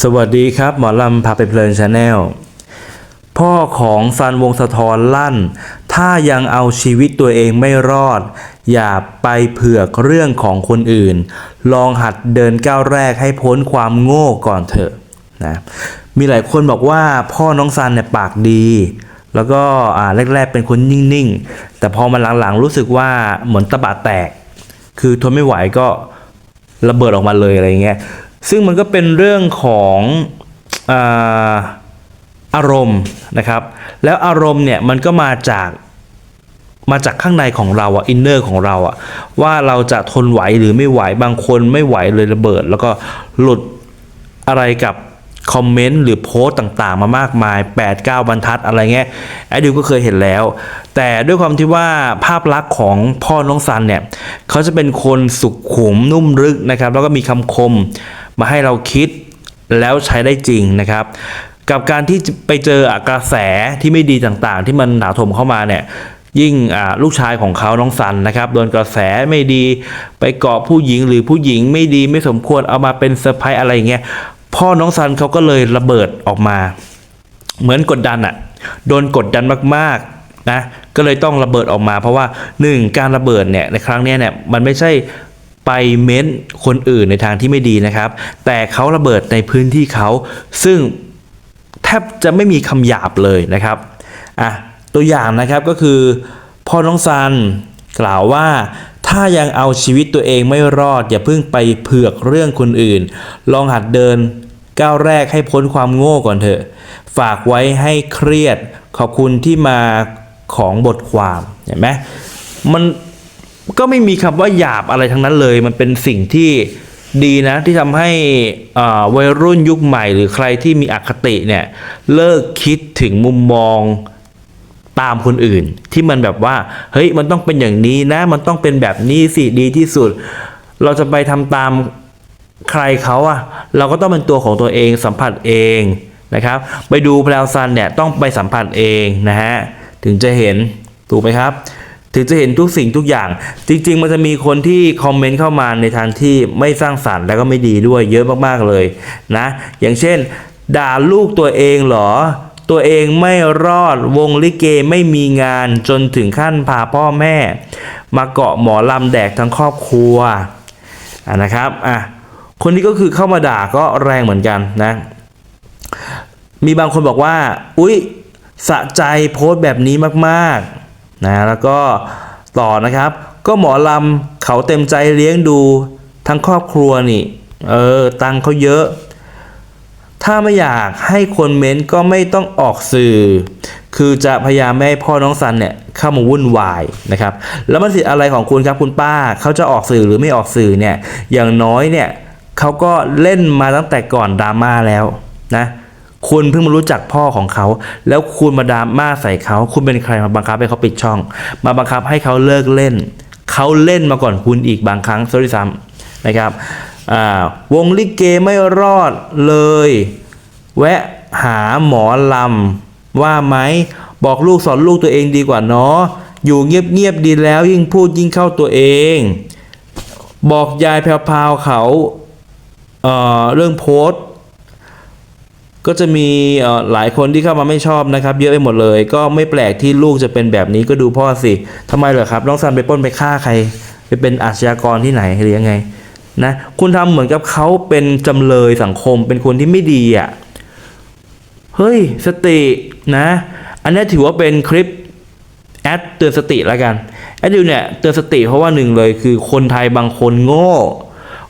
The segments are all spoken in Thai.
สวัสดีครับ หมอลำพาไปเพลินชาแนลพ่อของซันวงสะทรลั่น ถ้ายังเอาชีวิตตัวเองไม่รอด อย่าไปเผือกเรื่องของคนอื่น ลองหัดเดินก้าวแรกให้พ้นความโง่ก่อนเถอะนะมีหลายคนบอกว่าพ่อน้องซันเนี่ยปากดี แล้วก็อ่าแรกๆเป็นคนนิ่งๆ แต่พอมาหลังๆรู้สึกว่าเหมือนตะบะแตก คือทนไม่ไหวก็ระเบิดออกมาเลยอะไรเงี้ย ซึ่งมันก็เป็นเรื่องของอาอารมณ์นะครับ แล้วอารมณ์เนี่ยมันก็มาจากมาจากข้างในของเราอะอินเนอร์ของเราอะว่าเราจะทนไหวหรือไม่ไหวบางคนไม่ไหวเลยระเบิด แล้วก็หลุดอะไรกับคอมเมนต์หรือโพสต์ต่างๆ มามากมาย 8-9 บรรทัดอะไรเงี้ยแอดดิวก็เคยเห็นแล้ว แต่ด้วยความที่ว่าภาพลักษณ์ของพ่อน้องซันเนี่ยเขาจะเป็นคนสุขุมนุ่มลึกนะครับ แล้วก็มีคำคม มาให้เราคิดแล้วใช้ได้จริงนะครับ กับการที่ไปเจอกระแสที่ไม่ดีต่างๆ ที่มันหนาถมเข้ามาเนี่ยยิ่งลูกชายของเขาน้องซันนะครับโดนกระแสไม่ดีไปเกาะผู้หญิงหรือผู้หญิงไม่ดีไม่สมควรเอามาเป็นเซอร์ไพรส์อะไรอย่างเงี้ยพ่อน้องซันเขาก็เลยระเบิดออกมา เหมือนกดดันอะโดนกดดันมากๆนะก็เลยต้องระเบิดออกมา เพราะว่าหนึ่งการระเบิดเนี่ยในครั้งนี้เนี่ยมันไม่ใช่ ไปเม้นคนอื่นในทางที่ไม่ดีนะครับ แต่เขาระเบิดในพื้นที่เขา ซึ่งแทบจะไม่มีคำหยาบเลยนะครับอะตัวอย่างนะครับก็คือ พ่อน้องซันกล่าวว่าถ้ายังเอาชีวิตตัวเองไม่รอด อย่าเพิ่งไปเผือกเรื่องคนอื่น ลองหัดเดินก้าวแรกให้พ้นความโง่ก่อนเถอะ ฝากไว้ให้เครียดขอบคุณที่มาของบทความเห็นไหมมัน ก็ไม่มีคำว่าหยาบอะไรทั้งนั้นเลย มันเป็นสิ่งที่ดีนะที่ทำให้วัยรุ่นยุคใหม่หรือใครที่มีอคติเนี่ยเลิกคิดถึงมุมมองตามคนอื่น ที่มันแบบว่าเฮ้ยมันต้องเป็นอย่างนี้นะ มันต้องเป็นแบบนี้สิดีที่สุด เราจะไปทำตามใครเขาอะเราก็ต้องเป็นตัวของตัวเองสัมผัสเองนะครับ ไปดูแพลวซันเนี่ยต้องไปสัมผัสเองนะฮะถึงจะเห็นถูกไหมครับ ถึงจะเห็นทุกสิ่งทุกอย่าง จริง ๆ มันจะมีคนที่คอมเมนต์เข้ามาในทางที่ไม่สร้างสรรค์แล้วก็ไม่ดีด้วยเยอะมากๆเลยนะ อย่างเช่น ด่าลูกตัวเองเหรอ ตัวเองไม่รอดวงลิเกไม่มีงานจนถึงขั้นพาพ่อแม่ มาเกาะหมอลำแดกทั้งครอบครัวะนะครับอะคนนี้ก็คือเข้ามาด่าก็แรงเหมือนกันนะ มีบางคนบอกว่า อุ๊ย สะใจโพสต์แบบนี้มากๆ นะแล้วก็ต่อนะครับ ก็หมอลำเขาเต็มใจเลี้ยงดูทั้งครอบครัวนี่เออตังเขาเยอะ ถ้าไม่อยากให้คนเม้นก็ไม่ต้องออกสื่อ คือจะพยายามไม่ให้พ่อน้องซันเนี่ยเข้ามาวุ่นวายนะครับ แล้วมันสิทธิ์อะไรของคุณครับคุณป้าเขาจะออกสื่อหรือไม่ออกสื่อเนี่ยอย่างน้อยเนี่ยเขาก็เล่นมาตั้งแต่ก่อนดราม่าแล้วนะ คุณเพิ่งมารู้จักพ่อของเขา แล้วคุณมาดาม่าใส่เขา คุณเป็นใครมาบังคับให้เขาปิดช่อง มาบังคับให้เขาเลิกเล่น เขาเล่นมาก่อนคุณอีกบางครั้งซะด้วยซ้ำนะครับวงลิเกไม่รอดเลย แวะหาหมอลำว่าไหมบอกลูกสอนลูกตัวเองดีกว่าเนาะอยู่เงียบๆดีแล้วยิ่งพูดยิ่งเข้าตัวเอง บอกยายแพรวๆเขาเเรื่องโพสต์ ก็จะมีหลายคนที่เข้ามาไม่ชอบนะครับ เยอะไปหมดเลย ก็ไม่แปลกที่ลูกจะเป็นแบบนี้ก็ดูพ่อสิทำไมเหรอครับน้องซันไปป้นไปฆ่าใคร ไปเป็นอาชญากรที่ไหนหรือยังไงนะคุณทำเหมือนกับเขาเป็นจำเลยสังคมเป็นคนที่ไม่ดีอะเฮ้ยสตินะ อันนี้ถือว่าเป็นคลิปแอดเตือนสติแล้วกันแอดดิวเนี่ยเตือนสติเพราะว่าหนึ่งเลยคือคนไทยบางคนโง่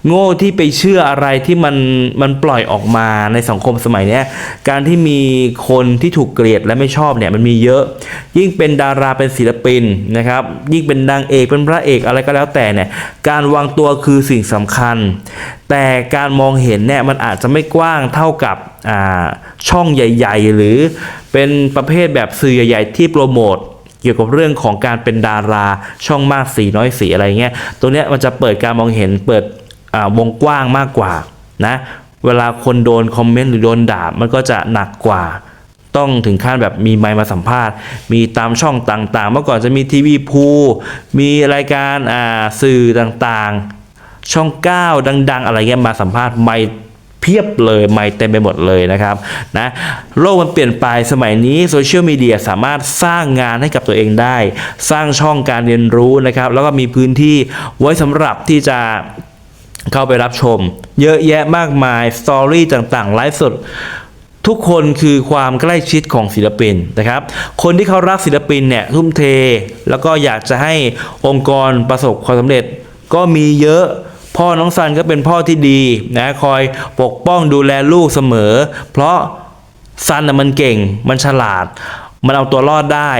โง่ที่ไปเชื่ออะไรที่มันมันปล่อยออกมาในสังคมสมัยนี้การที่มีคนที่ถูกเกลียดและไม่ชอบเนี่ยมันมีเยอะ ยิ่งเป็นดาราเป็นศิลปินนะครับ ยิ่งเป็นนางเอกเป็นพระเอกอะไรก็แล้วแต่เนี่ยการวางตัวคือสิ่งสำคัญ แต่การมองเห็นเนี่ยมันอาจจะไม่กว้างเท่ากับช่องใหญ่ ๆ หรือเป็นประเภทแบบสื่อใหญ่ ๆ ที่โปรโมทเกี่ยวกับเรื่องของการเป็นดาราช่องมากสีน้อยสีอะไรเงี้ย ตัวเนี้ยมันจะเปิดการมองเห็นเปิด วงกว้างมากกว่านะเวลาคนโดนคอมเมนต์หรือโดนด่ามันก็จะหนักกว่า ต้องถึงขั้นแบบมีไมค์มาสัมภาษณ์ มีตามช่องต่างๆ เมื่อก่อนจะมีทีวีพูมีรายการสื่อต่างๆ ช่อง 9 ดัง ๆ อะไรเงี้ยมาสัมภาษณ์ไมค์เพียบเลยไม่เต็มไปหมดเลยนะครับนะโลกมันเปลี่ยนไปสมัยนี้โซเชียลมีเดียสามารถสร้างงานให้กับตัวเองได้ สร้างช่องการเรียนรู้นะครับ แล้วก็มีพื้นที่ไว้สำหรับที่จะ เข้าไปรับชม เยอะแยะมากมายสตอรี่ต่างๆ ไลฟ์สดทุกคนคือความใกล้ชิดของศิลปินนะครับ คนที่เขารักศิลปินเนี่ยทุ่มเท แล้วก็อยากจะให้องค์กรประสบความสำเร็จ ก็มีเยอะพ่อน้องซันก็เป็นพ่อที่ดีนะคอยปกป้องดูแลลูกเสมอ เพราะซันน่ะมันเก่งมันฉลาด มันเอาตัวรอดได้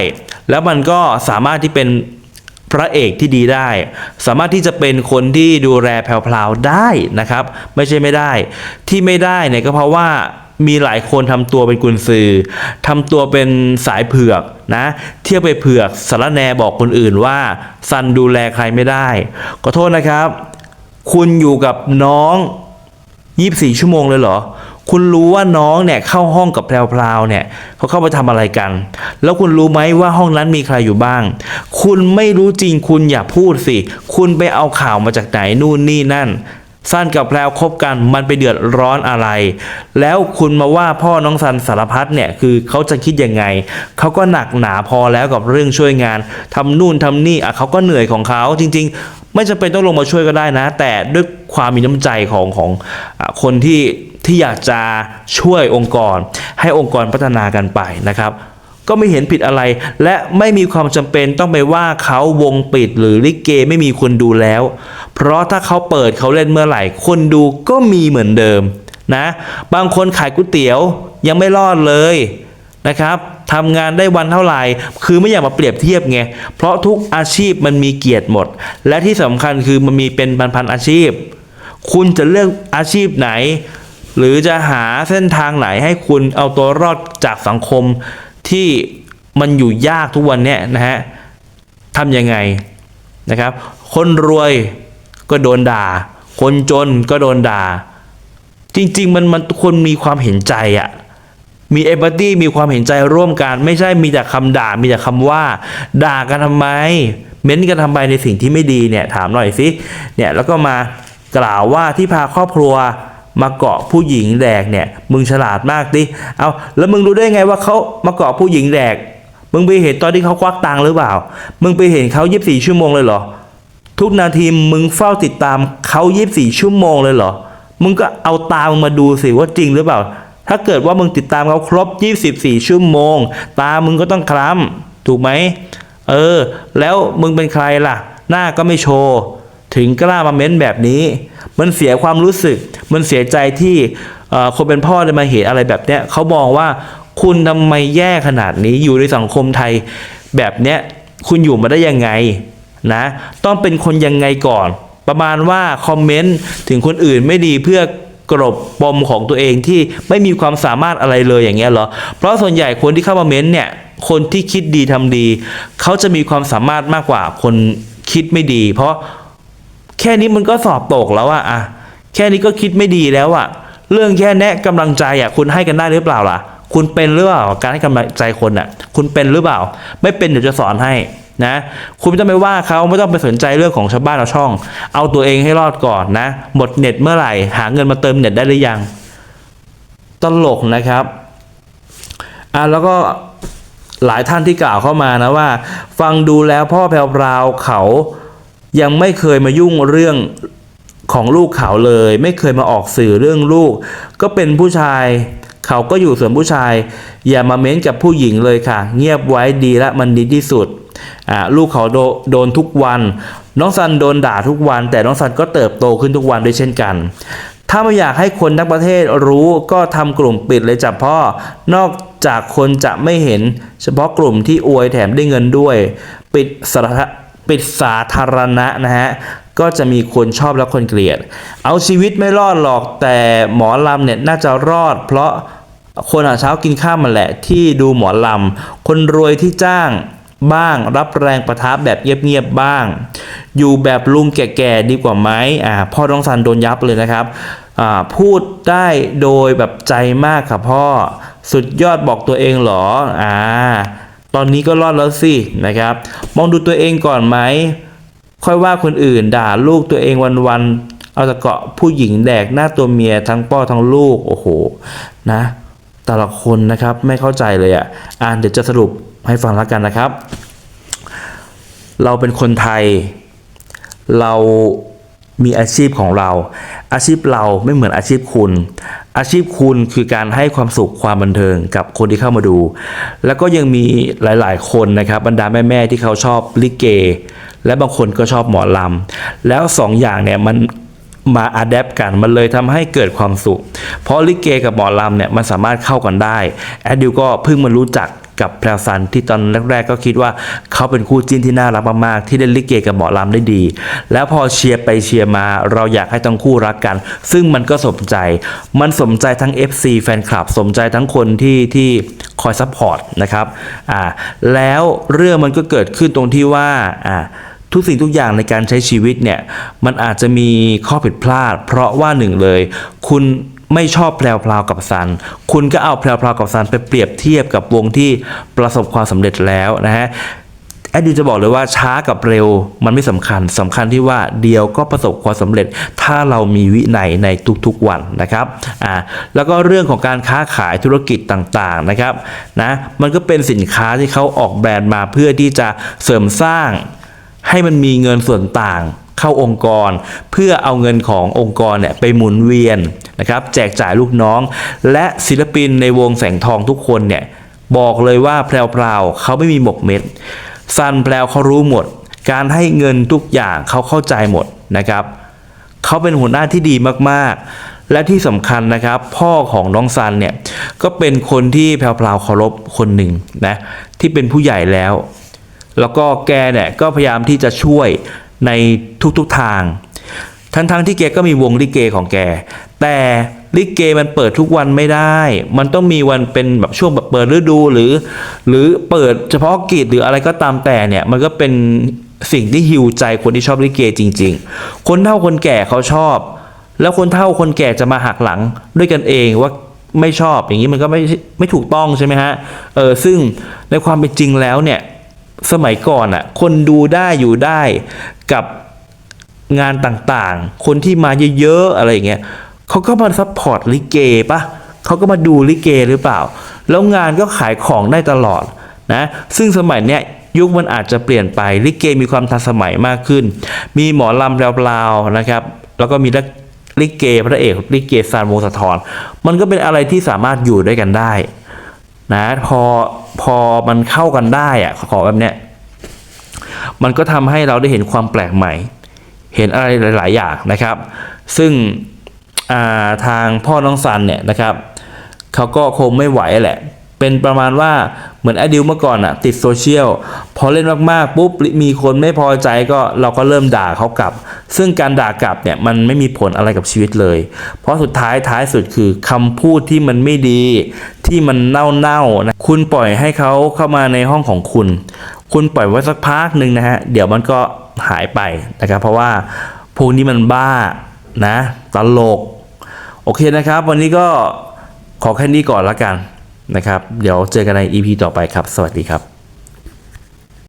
แล้วมันก็สามารถที่เป็น พระเอกที่ดีได้ สามารถที่จะเป็นคนที่ดูแลแพรวๆได้นะครับ ไม่ใช่ไม่ได้ ที่ไม่ได้เนี่ยก็เพราะว่ามีหลายคนทำตัวเป็นกุญซือทำตัวเป็นสายเผือกนะ เที่ยวไปเผือกสารแนบอกคนอื่นว่าซันดูแลใครไม่ได้ขอโทษนะครับ คุณอยู่กับน้อง 24 ชั่วโมงเลยเหรอ คุณรู้ว่าน้องเนี่ยเข้าห้องกับแพรวๆเนี่ยเขาเข้าไปทำอะไรกัน แล้วคุณรู้ไหมว่าห้องนั้นมีใครอยู่บ้าง คุณไม่รู้จริงคุณอย่าพูดสิ คุณไปเอาข่าวมาจากไหนนู่นนี่นั่นสั้นกับแพรวคบกันมันไปเดือดร้อนอะไร แล้วคุณมาว่าพ่อน้องซันสารพัดเนี่ยคือเขาจะคิดยังไง เขาก็หนักหนาพอแล้วกับเรื่องช่วยงานทำนู่นทำนี่อะเขาก็เหนื่อยของเขาจริง ๆ ไม่จำเป็นต้องลงมาช่วยก็ได้นะ แต่ด้วยความมีน้ำใจของของอคนที่ ที่อยากจะช่วยองค์กร ให้องค์กรพัฒนากันไปนะครับ ก็ไม่เห็นผิดอะไร และไม่มีความจำเป็นต้องไปว่าเขาวงปิดหรือลิเกไม่มีคนดูแล้ว เพราะถ้าเขาเปิดเขาเล่นเมื่อไหร่ คนดูก็มีเหมือนเดิมนะบางคนขายก๋วยเตี๋ยวยังไม่รอดเลยนะครับทำงานได้วันเท่าไหร่ คือไม่อยากมาเปรียบเทียบไง เพราะทุกอาชีพมันมีเกียรติหมด และที่สำคัญคือมันมีเป็นพันๆอาชีพ คุณจะเลือกอาชีพไหน หรือจะหาเส้นทางไหนให้คุณเอาตัวรอดจากสังคมที่มันอยู่ยากทุกวันเนี้ยนะฮะทำยังไงนะครับ คนรวยก็โดนด่า คนจนก็โดนด่า จริง ๆ มันมันคนมีความเห็นใจอะมีเอ p ัตตีมีความเห็นใจร่วมกัน ไม่ใช่มีแต่คำด่ามีแต่คำว่า ด่ากันทำไม เม้นกันทำไมในสิ่งที่ไม่ดีเนี่ยถามหน่อยสิเนี่ยแล้วก็มากล่าวว่าที่พาครอบครัว มาเกาะผู้หญิงแดกเนี่ย มึงฉลาดมากดิ เอาแล้วมึงรู้ได้ไงว่าเขามาเกาะผู้หญิงแดก มึงไปเห็นตอนที่เขาควักตังหรือเปล่า มึงไปเห็นเขา24ชั่วโมงเลยเหรอ ทุกนาทีมึงเฝ้าติดตามเขา24ชั่วโมงเลยเหรอ มึงก็เอาตามึงมาดูสิว่าจริงหรือเปล่า ถ้าเกิดว่ามึงติดตามเขาครบ24ชั่วโมง ตามึงก็ต้องคล้ำถูกไหม เออ แล้วมึงเป็นใครล่ะ หน้าก็ไม่โชว์ ถึงกล้ามาเม้นแบบนี้ มันเสียความรู้สึก มันเสียใจที่คนเป็นพ่อได้มาเห็นอะไรแบบเนี้ยเขามองว่าคุณทำไมแย่ขนาดนี้อยู่ในสังคมไทยแบบเนี้ยคุณอยู่มาได้ยังไงนะต้องเป็นคนยังไงก่อน ประมาณว่าคอมเมนต์ถึงคนอื่นไม่ดีเพื่อกรบปมของตัวเองที่ไม่มีความสามารถอะไรเลยอย่างเงี้ยเหรอ เพราะส่วนใหญ่คนที่เข้ามาเม้นต์เนี่ย คนที่คิดดีทำดี เขาจะมีความสามารถมากกว่าคนคิดไม่ดี เพราะแค่นี้มันก็สอบตกแล้วอะอะ แค่นี้ก็คิดไม่ดีแล้วอะเรื่องแค่แนะกำลังใจอะคุณให้กันได้หรือเปล่าล่ะ คุณเป็นหรือเปล่าการให้กำลังใจคนอะคุณเป็นหรือเปล่า ไม่เป็นเดี๋ยวจะสอนให้นะคุณไม่ต้องไปว่าเขาไม่ต้องไปสนใจเรื่องของชาวบ้านชาวช่อง เอาตัวเองให้รอดก่อนนะ หมดเน็ตเมื่อไหร่ หาเงินมาเติมเน็ตได้หรือยัง ตลกนะครับอะแล้วก็หลายท่านที่กล่าวเข้ามานะว่า ฟังดูแล้วพ่อแพรวราวเขายังไม่เคยมายุ่งเรื่อง ของลูกเขาเลย ไม่เคยมาออกสื่อเรื่องลูก ก็เป็นผู้ชาย เขาก็อยู่ส่วนผู้ชาย อย่ามาเม้นกับผู้หญิงเลยค่ะ เงียบไว้ดีละมันดีที่สุดลูกเขาโดโดนทุกวัน น้องซันโดนด่าทุกวัน แต่น้องซันก็เติบโตขึ้นทุกวันด้วยเช่นกัน ถ้าไม่อยากให้คนทั้งประเทศรู้ก็ทำกลุ่มปิดเลยจับพ่อ นอกจากคนจะไม่เห็น เฉพาะกลุ่มที่อวยแถมได้เงินด้วย ปิดสาปิดสาธารณะนะฮะ ก็จะมีคนชอบและคนเกลียด เอาชีวิตไม่รอดหรอกแต่หมอลำเนี่ยน่าจะรอด เพราะคนหาเช้ากินข้ามมันแหละที่ดูหมอลำ คนรวยที่จ้างบ้างรับแรงประทับแบบเงียบๆบ้าง อยู่แบบลุงแก่ๆดีกว่าไหมอ่าพ่อน้องซันโดนยับเลยนะครับอ่าพูดได้โดยแบบใจมากค่ะพ่อสุดยอดบอกตัวเองเหรออ่าตอนนี้ก็รอดแล้วสินะครับ มองดูตัวเองก่อนไหม ค่อยว่าคนอื่นด่าลูกตัวเองวันเอาต่เกาะผู้หญิงแดกหน้าตัวเมียทั้งพ่อทั้งลูก โอ้โห นะ แต่ละคนนะครับไม่เข้าใจเลยอะ่ะ อ่านเดี๋ยวจะสรุปให้ฟังแล้วกันนะครับ เราเป็นคนไทย เรามีอาชีพของเรา อาชีพเราไม่เหมือนอาชีพคุณ อาชีพคุณคือการให้ความสุขความบันเทิงกับคนที่เข้ามาดู แล้วก็ยังมีหลาย ๆ คนนะครับบรรดาแม่ ๆ ที่เขาชอบลิเก และบางคนก็ชอบหมอลำ แล้วสองอย่างเนี่ยมันมาอัดแอปกันมันเลยทำให้เกิดความสุข เพราะลิเกกับหมอลำเนี่ยมันสามารถเข้ากันได้ แอดดิวก็เพิ่งมารู้จักกับแพรวซันที่ตอนแรก ๆ ก็คิดว่าเขาเป็นคู่จิ้นที่น่ารักมากๆที่เล่นลิเกกับหมอลำได้ดี แล้วพอเชียร์ไปเชียร์มา เราอยากให้ทั้งคู่รักกัน ซึ่งมันก็สมใจ มันสมใจทั้ง FC แฟนคลับ สมใจทั้งคนที่ที่คอยซัพพอร์ตนะครับอ่าแล้วเรื่องมันก็เกิดขึ้นตรงที่ว่าอ่า ทุกสิ่งทุกอย่างในการใช้ชีวิตเนี่ยมันอาจจะมีข้อผิดพลาด เพราะว่าหนึ่งเลย คุณไม่ชอบแพรวพราวกับซัน คุณก็เอาแพรวพราวกับซันไปเปรียบเทียบกับวงที่ประสบความสำเร็จแล้วนะฮะแอดดิวจะบอกเลยว่าช้ากับเร็วมันไม่สำคัญสำคัญที่ว่าเดียวก็ประสบความสำเร็จ ถ้าเรามีวินัยในทุกๆวันนะครับอ่าแล้วก็เรื่องของการค้าขายธุรกิจต่างๆนะครับนะมันก็เป็นสินค้าที่เขาออกแบรนด์มาเพื่อที่จะเสริมสร้าง ให้มันมีเงินส่วนต่างเข้าองค์กร เพื่อเอาเงินขององค์กรเนี่ยไปหมุนเวียนนะครับแจกจ่ายลูกน้อง และศิลปินในวงแสงทองทุกคนเนี่ยบอกเลยว่าแพรวๆเขาไม่มีหมกเม็ดซันแพรวเขารู้หมด การให้เงินทุกอย่างเขาเข้าใจหมดนะครับเขาเป็นหัวหน้าที่ดีมากๆ และที่สำคัญนะครับ พ่อของน้องซันเนี่ยก็เป็นคนที่แพรวๆเคารพคนหนึ่งนะที่เป็นผู้ใหญ่แล้ว แล้วก็แกเนี่ยก็พยายามที่จะช่วยในทุกๆทาง ทั้งๆที่แกก็มีวงลิเกของแก แต่ลิเกมันเปิดทุกวันไม่ได้ มันต้องมีวันเป็นแบบช่วงแบบเปิดฤดูหรือ หรือเปิดเฉพาะกิจหรืออะไรก็ตามแต่เนี่ยมันก็เป็นสิ่งที่ฮิวใจคนที่ชอบลิเกจริง ๆ คนเฒ่าคนแก่เขาชอบ แล้วคนเฒ่าคนแก่จะมาหักหลังด้วยกันเองว่าไม่ชอบอย่างนี้มันก็ไม่ไม่ถูกต้องใช่ไหมฮะเออซึ่งในความเป็นจริงแล้วเนี่ย สมัยก่อนอะคนดูได้อยู่ได้กับงานต่างๆ คนที่มาเยอะๆอะไรเงี้ยเขาก็มาซัพพอร์ตลิเกปะเขาก็มาดูลิเกหรือเปล่า แล้วงานก็ขายของได้ตลอดนะซึ่งสมัยเนี้ยยุคมันอาจจะเปลี่ยนไปลิเกมีความทันสมัยมากขึ้น มีหมอลำแปลวๆนะครับ แล้วก็มีลิเกพระเอกลิเกซานวงสะทอนมันก็เป็นอะไรที่สามารถอยู่ด้วยกันได้ นะพอพอมันเข้ากันได้อะขอแบบเนี้ยมันก็ทำให้เราได้เห็นความแปลกใหม่ เห็นอะไรหลาย ๆ อย่างนะครับ ซึ่งาทางพ่อน้องซันเนี่ยนะครับเขาก็คงไม่ไหวแหละ เป็นประมาณว่าเหมือนแอดดิวเมื่อก่อนอะติดโซเชียลพอเล่นมากๆปุ๊บมีคนไม่พอใจก็เราก็เริ่มด่าเขากลับ ซึ่งการด่ากลับเนี่ยมันไม่มีผลอะไรกับชีวิตเลย เพราะสุดท้ายท้ายสุดคือคำพูดที่มันไม่ดีที่มันเน่าๆนะคุณปล่อยให้เขาเข้ามาในห้องของคุณ คุณปล่อยไว้สักพักหนึ่งนะฮะเดี๋ยวมันก็หายไปนะครับ เพราะว่าพวกนี้มันบ้านะตลก โอเคนะครับ วันนี้ก็ขอแค่นี้ก่อนละกัน นะครับ เดี๋ยวเจอกันใน EP ต่อไปครับ สวัสดีครับ